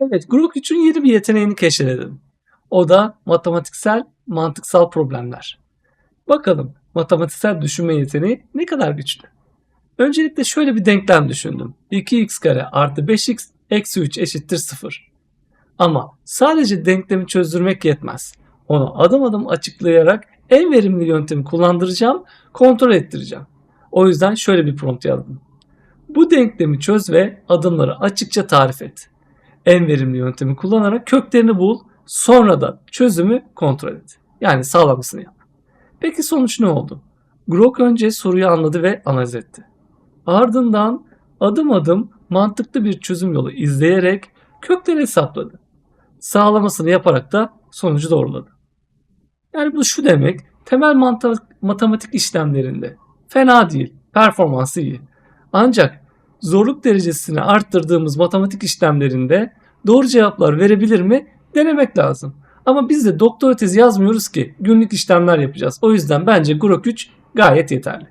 Evet, Grok 3'ün yeni bir yeteneğini keşfedelim. O da matematiksel, mantıksal problemler. Bakalım matematiksel düşünme yeteneği ne kadar güçlü. Öncelikle şöyle bir denklem düşündüm. 2x kare artı 5x eksi 3 eşittir 0. Ama sadece denklemi çözdürmek yetmez. Onu adım adım açıklayarak en verimli yöntemi kullandıracağım, kontrol ettireceğim. O yüzden şöyle bir prompt yazdım. Bu denklemi çöz ve adımları açıkça tarif et. En verimli yöntemi kullanarak köklerini bul, sonra da çözümü kontrol et. Yani sağlamasını yap. Peki sonuç ne oldu? Grok önce soruyu anladı ve analiz etti. Ardından adım adım mantıklı bir çözüm yolu izleyerek kökleri hesapladı. Sağlamasını yaparak da sonucu doğruladı. Yani bu şu demek, temel matematik işlemlerinde fena değil, performansı iyi. Ancak zorluk derecesini arttırdığımız matematik işlemlerinde doğru cevaplar verebilir mi denemek lazım. Ama biz de doktora tezi yazmıyoruz ki günlük işlemler yapacağız. O yüzden bence Grok 3 gayet yeterli.